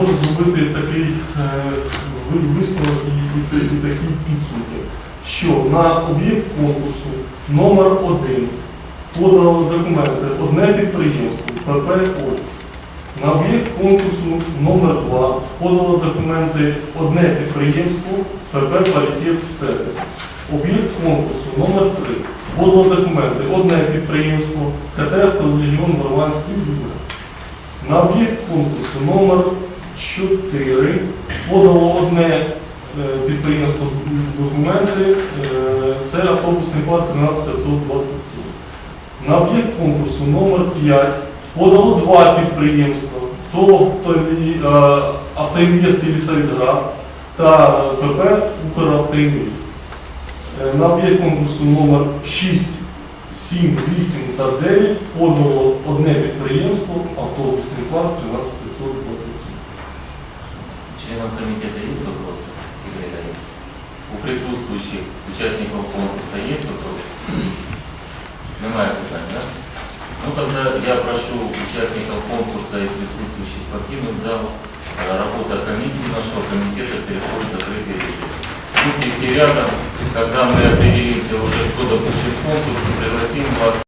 зробити такий е, висновок і, і, і такий підсумок, що на об'єкт конкурсу номер 1 подало документи одне підприємство ПП «Опис». На об'єкт конкурсу номер 2 подало документи одне підприємство ПП «Квалітет Сервіс». Об'єкт конкурсу номер 3 подало документи одне підприємство КТ «Автолегіон Ворованський Юга». На об'єкт конкурсу номер 4 подало одне е, підприємство документи, е, це автобусний парк 13527. На об'єкт конкурсу номер 5 подало два підприємства «Автолі- е, «Автоінвест» і та ПП «Укравтоінвест». На об'єкт конкурсу номер 6, 7, 8 та 9 подало одне підприємство автобусний парк 13527. Членам комитета есть вопросы? Секретаря? У присутствующих участников конкурса есть вопросы? Немає питань, да? Ну тогда я прошу участников конкурса и присутствующих покинуть зал. А Работа комиссии нашего комитета переходит в закрытый режим. Будьте все рядом, когда мы определимся уже, кто допустим к конкурсу, пригласим вас